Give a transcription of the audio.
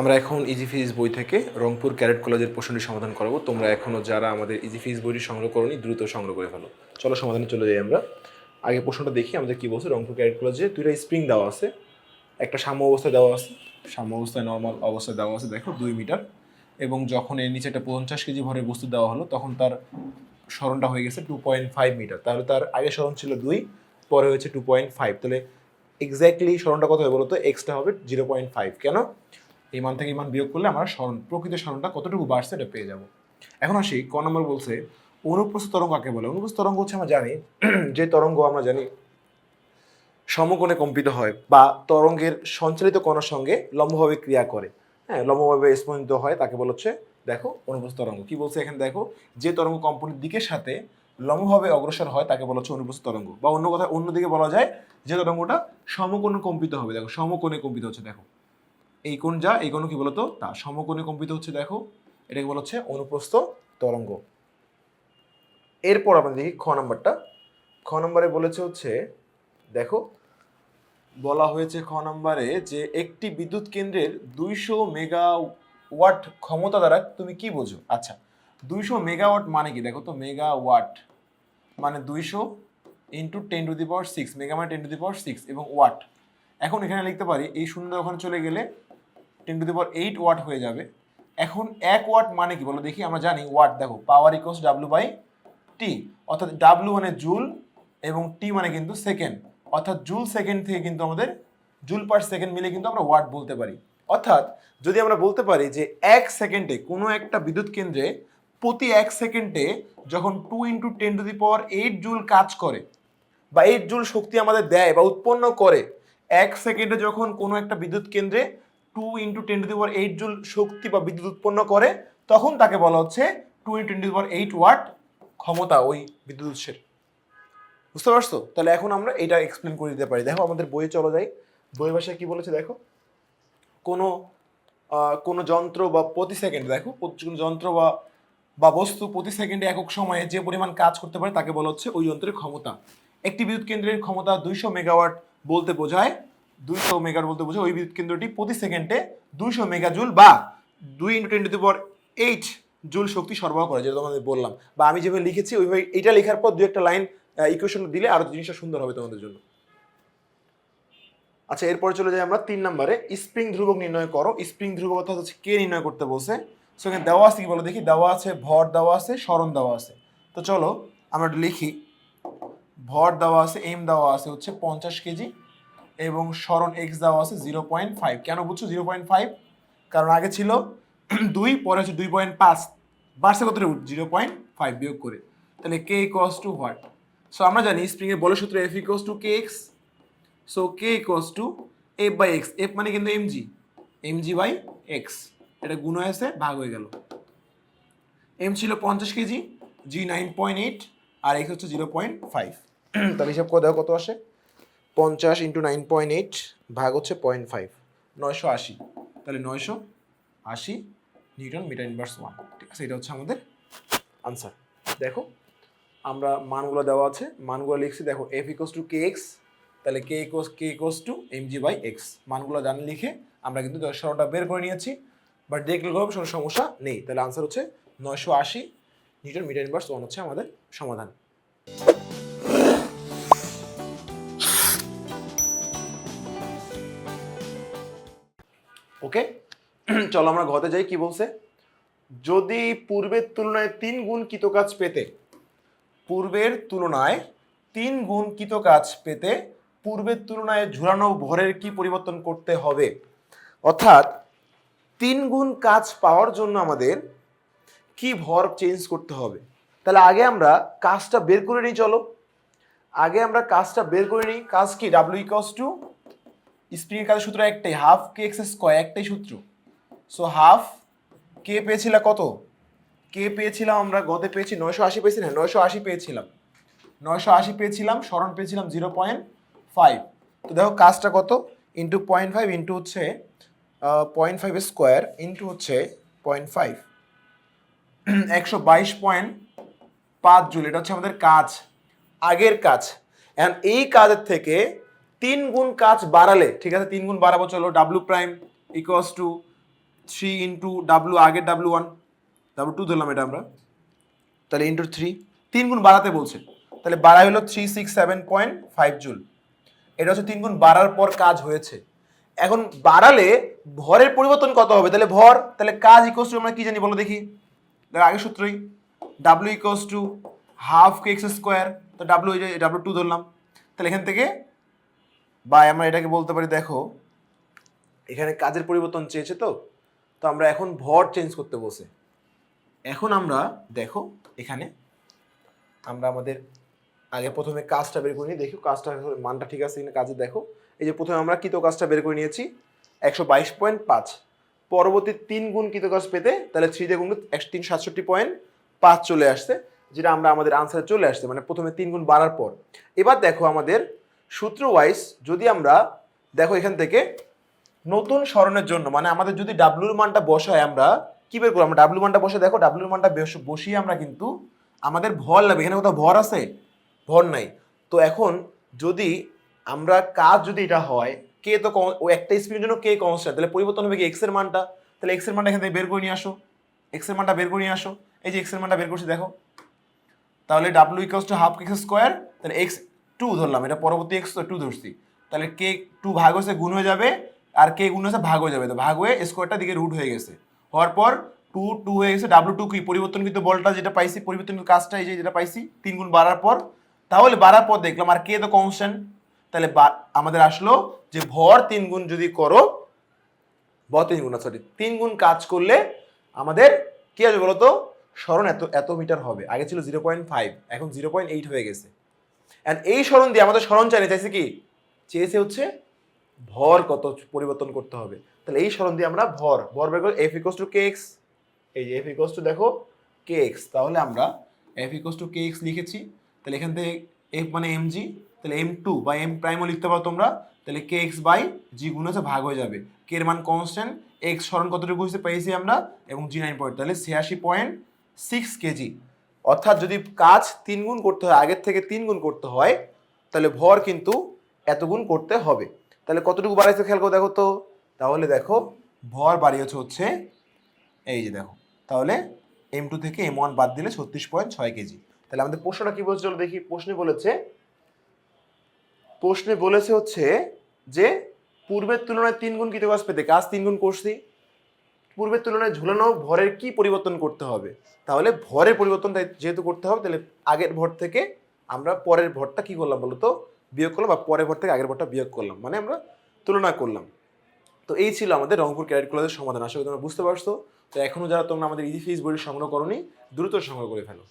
আমরা এখন easy physics বই থেকে রংপুর ক্যারেট কলেজের প্রশ্নটি সমাধান করাবো। তোমরা এখনও যারা আমাদের ইজি ফিজিক্স বইটি সংগ্রহ করনি, দ্রুত সংগ্রহ করে ফেলো। চলো সমাধানে চলে যাই আমরা। আগে প্রশ্নটা দেখি আমাদের কী বলছে? রংপুর ক্যারেট কলেজে দুইটা স্প্রিং দেওয়া আছে, একটা সাম্য অবস্থায় দেওয়া আছে। সাম্য অবস্থায় নর্মাল অবস্থায় দেওয়া আছে, দেখো, দুই মিটার এবং যখন এর নিচে একটা পঞ্চাশ কেজি ভরের বস্তু দেওয়া হলো, তখন তার স্মরণটা হয়ে গেছে টু পয়েন্ট ফাইভ মিটার তাহলে তার আগে স্মরণ ছিল দুই, পরে হয়েছে টু পয়েন্ট ফাইভ তাহলে এক্স্যাক্টলি স্মরণটা কত হবে বলো তো এক্সটা হবে জিরো পয়েন্ট ফাইভ কেন? এই মান থেকে এই মান বিয়োগ করলে আমরা স্মরণ, প্রকৃত স্মরণটা কতটুকু বাড়ছে এটা পেয়ে যাব। এখন আসি, ক নম্বর বলছে, অনুপ্রস্থ তরঙ্গ কাকে বলে? অনুপ্রস্থ তরঙ্গ হচ্ছে আমরা জানি, যে তরঙ্গ আমরা জানি সমকোণে কম্পিত হয় বা তরঙ্গের সঞ্চালিত কণার সঙ্গে লম্বভাবে ক্রিয়া করে। হ্যাঁ লম্বভাবে স্পন্দিত হয়, তাকে বলা হচ্ছে, দেখো, অনুপ্রস্থ তরঙ্গ। কি বলছে এখানে? দেখো, যে তরঙ্গ কম্পনের দিকের সাথে লম্বভাবে অগ্রসর হয়, তাকে বলা হচ্ছে অনুপ্রস্থ তরঙ্গ। বা অন্য কথা অন্যদিকে বলা যায় যে তরঙ্গটা সমকোণে কম্পিত হবে। দেখো, সমকোণে কম্পিত হচ্ছে, দেখো। এই কোণ যা, এই কোণ কি বলতো? তা সমকোণে কম্পিত হচ্ছে, দেখো। এটাকে বলা হচ্ছে অনুপ্রস্থ তরঙ্গ। এরপর আমরা দেখি খ নাম্বারটা। খ নম্বরে বলেছে হচ্ছে, দেখো, বলা হয়েছে খ নম্বরে যে একটি বিদ্যুৎ কেন্দ্রের দুইশো মেগা ওয়াট ক্ষমতা দ্বারা তুমি কি বোঝো? আচ্ছা দুইশো মেগাওয়াট মানে কি? দেখো তো মেগা ওয়াট মানে দুইশো into ten to the power six, mega মানে ten to the power six এবং ওয়াট। এখন এখানে লিখতে পারি, এই শূন্য ওখানে চলে গেলে ten to the power eight watt হয়ে যাবে। এখন এক ওয়াট মানে কি? বলো দেখি, আমরা জানি ওয়াট। দেখো, power equals W by T অর্থাৎ ডাব্লু মানে জুল এবং টি মানে কিন্তু সেকেন্ড। অর্থাৎ জুল সেকেন্ড থেকে কিন্তু আমাদের, জুল পার সেকেন্ড মিলে কিন্তু আমরা ওয়াট বলতে পারি। অর্থাৎ যদি আমরা বলতে পারি যে এক সেকেন্ডে কোনো একটা বিদ্যুৎ কেন্দ্রে প্রতি এক সেকেন্ডে যখন two into ten to the power eight joule কাজ করে বা এইট জুল শক্তি আমাদের দেয় বা উৎপন্ন করে, এক সেকেন্ডে যখন কোনো একটা বিদ্যুৎ কেন্দ্রে two into ten to the power eight joule শক্তি বা বিদ্যুৎ উৎপন্ন করে, তখন তাকে বলা হচ্ছে two into ten to the power eight watt ক্ষমতা ওই বিদ্যুৎ উৎসের। বুঝতে পারছ? তাহলে এখন আমরা এটা এক্সপ্লেন করে দিতে পারি। দেখো আমাদের বইয়ে চলো যাই। বই ভাষায় কি বলেছে দেখো? কোনো কোনো যন্ত্র বা প্রতি সেকেন্ডে, দেখো কোনো যন্ত্র বা বা বস্তু প্রতি সেকেন্ডে একক সময়ে যে পরিমাণ কাজ করতে পারে তাকে বলা হচ্ছে ওই যন্ত্রের ক্ষমতা। একটি বিদ্যুৎ কেন্দ্রের ক্ষমতা দুইশো মেগাওয়াট বলতে বোঝায় দুইশো মেগাওয়াট বলতে বোঝায়, ওই বিদ্যুৎ কেন্দ্রটি প্রতি সেকেন্ডে দুইশো মেগাজুল বা দুই into ten to power eight joule শক্তি সরবরাহ করে, যেটা তোমাদের বললাম। বা আমি যেভাবে লিখেছি, ওইভাবে এটা লেখার পর দু একটা লাইন ইকুয়েশন দিলে আরও জিনিসটা সুন্দর হবে তোমাদের জন্য। আচ্ছা এরপরে চলে যাই আমরা তিন নম্বরে। স্প্রিং ধ্রুবক নির্ণয় করো। স্প্রিং ধ্রুবক অর্থাৎ হচ্ছে কে নির্ণয় করতে বলছে? সো এখানে দেওয়া আছে কি বলো দেখি? দেওয়া আছে, ভর দেওয়া আছে, স্মরণ দেওয়া আছে। তো চলো আমরা লিখি। ভর দেওয়া আছে এম দেওয়া আছে হচ্ছে পঞ্চাশ কেজি। এবং স্মরণ এক্স দেওয়া আছে জিরো পয়েন্ট ফাইভ কেন বুঝছ জিরো পয়েন্ট ফাইভ কারণ আগে ছিল দুই, পরে হচ্ছে দুই পয়েন্ট পাঁচ। বাড়ছে কত জিরো পয়েন্ট ফাইভ বিয়োগ করে। তাহলে K equals to what so আমরা জানি স্প্রিংয়ের বল সূত্র F equals to K X so K equals to F by X F মানে কিন্তু M G M G by X এটা গুণ হয়েছে ভাগ হয়ে গেল। এম ছিল পঞ্চাশ kg G nine point eight আর এক্স হচ্ছে জিরো পয়েন্ট ফাইভ তাহলে হিসাব করে দেখো কত আসে? পঞ্চাশ ইন্টু নাইন পয়েন্ট এইট ভাগ হচ্ছে পয়েন্ট ফাইভ নয়শো আশি। তাহলে নয়শো আশি নিউটন মিটার ইনভার্স ওয়ান ঠিক আছে, এটা হচ্ছে আমাদের আনসার দেখো, আমরা মানগুলো দেওয়া আছে। মানগুলো লিখছি, দেখো F equals to K X তাহলে K equals K equals to M G by X মানগুলো জানি লিখে আমরা কিন্তু সরটা বের করে নিয়েছি। বাট দেখলে কোনো সমস্যা নেই। তাহলে আনসার হচ্ছে নয়শো আশি নিউটন মিটার ইনভার্স ওয়ান হচ্ছে আমাদের সমাধান। ওকে? চলো আমরা ঘতে যাই, কি বলছে? যদি পূর্বের তুলনায় তিন গুণ কৃতকাজ পেতে, পূর্বের তুলনায় তিন গুণ কৃতকাজ পেতে, পূর্বের তুলনায় ঝুলানো ভরের কি পরিবর্তন করতে হবে? অর্থাৎ, তিন গুণ কাজ পাওয়ার জন্য আমাদের কি ভর চেঞ্জ করতে হবে? তাহলে আগে আমরা কাজটা বের করে নিই, চলো। আগে আমরা কাজটা বের করে নিই, কাজ কি? ডাব্লিউ ইকস টু স্প্রিং এর কাজের সূত্র একটাই হাফ কে এক্স স্কোয়ার একটাই সূত্র। সো হাফ কে পেয়েছিলাম কত? কে পেয়েছিলাম আমরা গতে পেয়েছি নয়শো আশি পেয়েছি না নয়শো আশি পেয়েছিলাম। নয়শো আশি পেয়েছিলাম, স্মরণ পেয়েছিলাম জিরো পয়েন্ট ফাইভ তো দেখো কাজটা কত? ইন্টু পয়েন্ট ফাইভ ইন্টু হচ্ছে পয়েন্ট ফাইভ স্কোয়ার ইন্টু হচ্ছে পয়েন্ট ফাইভ একশো বাইশ পয়েন্ট পাঁচ জুল, এটা হচ্ছে আমাদের কাজ, আগের কাজ। এখন এই কাজের থেকে তিন গুণ কাজ বাড়ালে, ঠিক আছে, তিন গুণ বাড়াবো চলো W prime equals to three into W আগের ডাব্লু ওয়ান ডাব্লু টু ধরলাম এটা আমরা, তাহলে ইন্টু থ্রি তিন গুণ বাড়াতে বলছে, তাহলে বাড়াই হলো three six seven point five joule, এটা হচ্ছে তিন গুণ বাড়ার পর কাজ হয়েছে, এখন বাড়ালে ভরের পরিবর্তন কত হবে, তাহলে ভর, তাহলে কাজ ইকোস টু আমরা কি জানি বলো দেখি আগের সূত্রই W equals to half K X square তো ডাব্লিউ ডাব্লিউ টু ধরলাম, তাহলে এখান থেকে বা আমরা এটাকে বলতে পারি, দেখো, এখানে কাজের পরিবর্তন চেয়েছে তো তো আমরা এখন ভর চেঞ্জ করতে বসে। এখন আমরা, দেখো, এখানে আমরা আমাদের আগে প্রথমে কাজটা বের করে নিই, দেখো কাজটা মানটা ঠিক আছে কাজে দেখো। এই যে প্রথমে আমরা কৃত কাজটা বের করে নিয়েছি, একশো বাইশ পয়েন্ট পাঁচ। পরবর্তী তিন গুণ কৃত কাজ পেতে তাহলে থ্রি দিয়ে গুণ একশো তিন সাতষট্টি পয়েন্ট পাঁচ চলে আসছে, যেটা আমরা আমাদের আনসারে চলে আসছে মানে প্রথমে তিন গুণ বাড়ার পর। এবার দেখো আমাদের সূত্র ওয়াইজ যদি আমরা দেখো এখান থেকে নতুন স্মরণের জন্য মানে আমাদের যদি ডাব্লুর মানটা বসায় আমরা, কি বের করব? আমরা ডাব্লু মানটা বসে দেখো ডাব্লুর মানটা বসিয়ে আমরা কিন্তু আমাদের ভর লাগবে। এখানে কোথাও ভর আছে? ভর নাই। তো এখন যদি আমরা কাজ যদি এটা হয়, কে তো ও একটা স্পিডের জন্য কে কনস্ট্যান্ট তাহলে পরিবর্তন হবে কি এক্সের মানটা? তাহলে এক্সের মানটা এখান থেকে বের করে নিয়ে আসো। এক্সের মানটা বের করে নিয়ে আসো। এই যে এক্সের মানটা বের করছি, দেখো। তাহলে W equals to half X square তাহলে এক্স টু ধরলাম, এটা পরবর্তী এক্স টু ধরছি। তাহলে কে টু ভাগ হয়েছে, গুণ হয়ে যাবে, আর কে গুণ হয়েছে, ভাগ হয়ে যাবে। তো ভাগ হয়ে স্কোয়ারটা দিকে রুট হয়ে গেছে। হওয়ার পর টু টু হয়ে গেছে ডাব্লু টু কি? পরিবর্তন কিন্তু বলটা যেটা পাইছি পরিবর্তন কাজটা এই যে যেটা পাইছি, তিন গুণ বাড়ার পর, তাহলে বাড়ার পর দেখলাম, আর কে তো কনস্ট্যান্ট তাহলে আমাদের আসলো যে ভর তিন গুণ যদি করো, ভর তিন গুণ সরি তিন গুণ কাজ করলে আমাদের কি আছে বলো তো স্মরণ এত এত মিটার হবে। আগে ছিল জিরো পয়েন্ট ফাইভ এখন জিরো পয়েন্ট এইট হয়ে গেছে। অ্যান্ড এই স্মরণ দিয়ে আমাদের স্মরণ চাইলে চাইছে কি? চেয়েছে হচ্ছে ভর কত পরিবর্তন করতে হবে। তাহলে এই স্মরণ দিয়ে আমরা ভর ভর বের করে F equals to K X এই যে এফ ইকোস টু দেখো কে এক্স তাহলে আমরা F equals to K X লিখেছি। তাহলে এখান থেকে এফ মানে এম জি তাহলে এম টু বা এম প্রাইমও লিখতে পারো তোমরা। তাহলে কে এক্স বাই জি গুণ হচ্ছে ভাগ হয়ে যাবে। কে এর মান কনস্ট্যান্ট এক্স স্মরণ কতটুকু হয়েছে পেয়েছি আমরা, এবং জি নাইন পয়েন্ট তাহলে ছিয়াশি পয়েন্ট সিক্স কেজি অর্থাৎ যদি কাজ তিন গুণ করতে হয়, আগের থেকে তিন গুণ করতে হয়, তাহলে ভর কিন্তু এত গুণ করতে হবে। তাহলে কতটুকু বাড়িয়েছে খেয়াল করে দেখো তো? তাহলে দেখো, ভর বাড়িয়েছে হচ্ছে, এই যে দেখো, তাহলে এম টু থেকে এম ওয়ান বাদ দিলে ছত্রিশ পয়েন্ট ছয় কেজি। তাহলে আমাদের প্রশ্নটা কি বলছে চলো দেখি, প্রশ্নে বলেছে প্রশ্নে বলেছে হচ্ছে যে, পূর্বের তুলনায় তিন গুণ কৃতকাজ পেতে কাজ তিন গুণ করছি। পূর্বের তুলনায় ঝুলানো ভরের কি পরিবর্তন করতে হবে? তাহলে ভরের পরিবর্তন যেহেতু করতে হবে, তাহলে আগের ভর থেকে আমরা পরের ভরটা কি করলাম বলতো বিয়োগ করলাম বা পরের ভর থেকে আগের ভরটা বিয়োগ করলাম মানে আমরা তুলনা করলাম। তো এই ছিল আমাদের রংপুর ক্যারেট কলেজের সমাধান, আশা করি তোমরা বুঝতে পারছ। তো এখনও যারা তোমরা আমাদের ইজি ফিজ বই সংগ্রহ করনি, দ্রুত সংগ্রহ করে ফেলো।